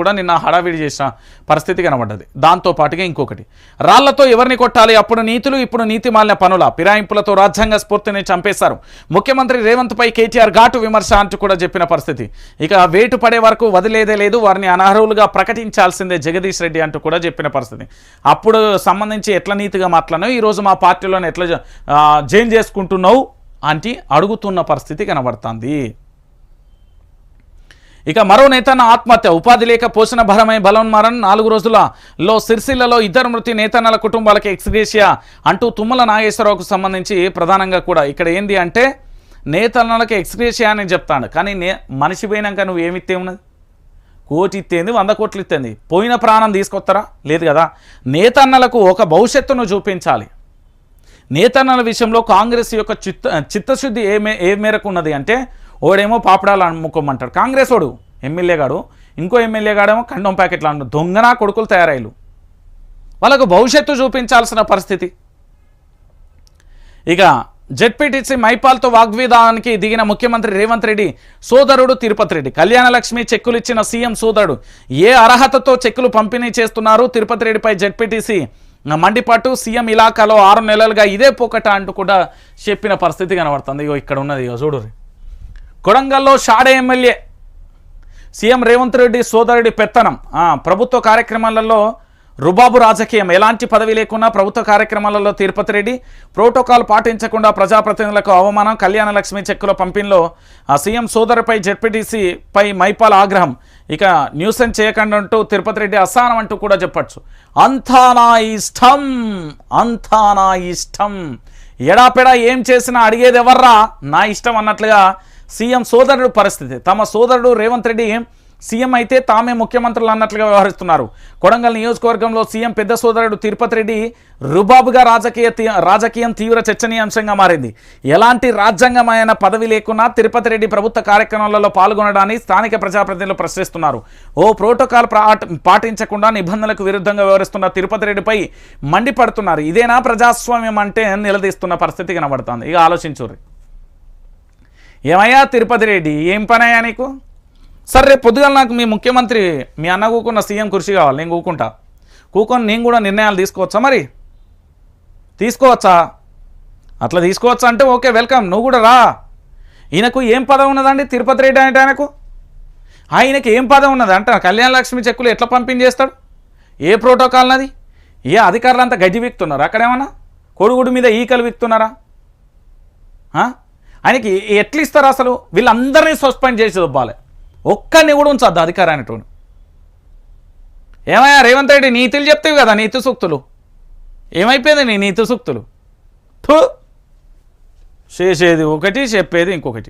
కూడా నిన్న హడావిడి చేసిన పరిస్థితి కనబడ్డది. దాంతో పాటుగా ఇంకొకటి. రాళ్ళతో ఎవరిని కొట్టాలి? అప్పుడు నీతులు ఇప్పుడు నీతి మాలిన పనుల. ఫిరాయింపులతో రాజ్యాంగ స్ఫూర్తిని చంపేశారు. ముఖ్యమంత్రి రేవంత్పై కేటీఆర్ ఘాటు విమర్శ అంటూ కూడా చెప్పిన పరిస్థితి. ఇక వేటు పడే వరకు వదిలేదే లేదు. వారిని అనర్హులుగా ప్రకటించాల్సిందే జగదీష్ రెడ్డి అంటూ కూడా చెప్పిన పరిస్థితి. అప్పుడు సంబంధించి ఎట్లా నీతిగా మాట్లాడినావు? ఈరోజు మా పార్టీలోనే ఎట్లా జైన్ చేసుకుంటున్నావు? అంటే అడుగుతున్న పరిస్థితి కనబడుతుంది. ఇక మరో నేతన్న ఆత్మహత్య. ఉపాధి లేక పోషణ భరమై బలవన్మారన్ నాలుగు రోజులలో సిరిసిల్లలో ఇద్దరు మృతి నేతన్నల కుటుంబాలకి ఎక్స్గ్రేషియా అంటూ తుమ్మల నాగేశ్వరరావుకు సంబంధించి ప్రధానంగా కూడా ఇక్కడ ఏంది అంటే నేతన్నలకి ఎక్స్గ్రేషియా అని చెప్తాడు. కానీ నే మనిషి పోయినాక నువ్వు ఏమిత్తే ఉన్నది? కోటి ఇత్తేంది వంద కోట్లు ఇత్తేంది. పోయిన ప్రాణం తీసుకొస్తారా లేదు కదా. నేతన్నలకు ఒక భవిష్యత్తును చూపించాలి. నేతన్నల విషయంలో కాంగ్రెస్ యొక్క చిత్త చిత్తశుద్ధి ఏ మే ఏ మేరకు ఉన్నది అంటే ఓడేమో పాపడాలు అమ్ముకోమంటాడు. కాంగ్రెస్ వాడు ఎమ్మెల్యే గాడు ఇంకో ఎమ్మెల్యే గాడేమో కండం ప్యాకెట్లు అంటాడు దొంగనా కొడుకులు తయారయ్యారు వాళ్ళకు భవిష్యత్తు చూపించాల్సిన పరిస్థితి. ఇక జెడ్పీటీసీ మైపాల్తో వాగ్విదానికి దిగిన ముఖ్యమంత్రి రేవంత్ రెడ్డి సోదరుడు తిరుపతి రెడ్డి. కళ్యాణలక్ష్మి చెక్కులు ఇచ్చిన సీఎం సోదరుడు. ఏ అర్హతతో చెక్కులు పంపిణీ చేస్తున్నారు తిరుపతి రెడ్డిపై జెడ్పీటీసీ? మండిపాటు సీఎం ఇలాకాలో ఆరు నెలలుగా ఇదే పోకట అంటూ కూడా చెప్పిన పరిస్థితి కనబడుతుంది. ఇగో ఇక్కడ ఉన్నది ఇగో చూడు కొడంగల్లో shadow MLA CM Revanth Reddy సోదరుడి పెత్తనం. ప్రభుత్వ కార్యక్రమాలలో రుబాబు రాజకీయం. ఎలాంటి పదవి లేకున్నా ప్రభుత్వ కార్యక్రమాలలో తిరుపతి రెడ్డి ప్రోటోకాల్ పాటించకుండా ప్రజాప్రతినిధులకు అవమానం కళ్యాణ లక్ష్మి చెక్కుల పంపిణీలో ఆ సీఎం సోదరుపై జెడ్పీటీసీ పై ఆగ్రహం. ఇక న్యూసెన్స్ చేయకుండా అంటూ తిరుపతి రెడ్డి అసహనం అంటూ కూడా చెప్పచ్చు. అంతా నా ఇష్టం అంతా నా ఇష్టం. ఎడాపెడా ఏం చేసినా అడిగేది ఎవర్రా? నా ఇష్టం అన్నట్లుగా సీఎం సోదరుడు పరిస్థితి. తమ సోదరుడు రేవంత్ రెడ్డి సీఎం అయితే తామే ముఖ్యమంత్రులు అన్నట్లుగా వ్యవహరిస్తున్నారు. కొడంగల్ నియోజకవర్గంలో సీఎం పెద్ద సోదరుడు తిరుపతి రెడ్డి రుబాబుగా రాజకీయ రాజకీయం తీవ్ర చర్చనీయాంశంగా మారింది. ఎలాంటి రాజ్యాంగమైన పదవి లేకున్నా తిరుపతి రెడ్డి ప్రభుత్వ కార్యక్రమాలలో పాల్గొనడాన్ని స్థానిక ప్రజాప్రతినిధులు ప్రశ్నిస్తున్నారు. ఓ ప్రోటోకాల్ పాటించకుండా నిబంధనలకు విరుద్ధంగా వ్యవహరిస్తున్న తిరుపతి రెడ్డిపై మండిపడుతున్నారు. ఇదేనా ప్రజాస్వామ్యం అంటే నిలదీస్తున్న పరిస్థితి కనబడుతోంది. ఇక ఆలోచించుర్రి ఏమయ్యా తిరుపతి రెడ్డి? ఏం పనయ్యా నీకు? సరే రేపు పొద్దుగాల నాకు మీ ముఖ్యమంత్రి మీ అన్న కూకున్న సీఎం కృషి కావాలి నేను కూకుంటా. కూకొని నేను కూడా నిర్ణయాలు తీసుకోవచ్చా మరి? తీసుకోవచ్చా? అట్లా తీసుకోవచ్చా అంటే ఓకే వెల్కమ్ నువ్వు కూడా రా. ఈయనకు ఏం పదవి ఉన్నదండి? తిరుపతి రెడ్డి అంటే ఆయనకు? ఆయనకి ఏం పదం ఉన్నది? అంటే కళ్యాణ లక్ష్మి చెక్కులు ఎట్లా పంపిణీ చేస్తాడు? ఏ ప్రోటోకాల్ నది? ఏ అధికారులు అంతా గడ్డి విక్తున్నారు? అక్కడేమన్నా? కొడుగుడు మీద ఈకలు విక్తున్నారా? ఆయనకి ఎట్లా ఇస్తారు అసలు? వీళ్ళందరినీ సస్పెండ్ చేసి దొబ్బాలి. ఒక్కరిని కూడా ఉంచద్దు అధికారం ఏమయ్యా రేవంత్ రెడ్డి నీతులు చెప్తావు కదా నీతి సూక్తులు. ఏమైపోయింది నీ నీతి సూక్తులు? చేసేది ఒకటి చెప్పేది ఇంకొకటి.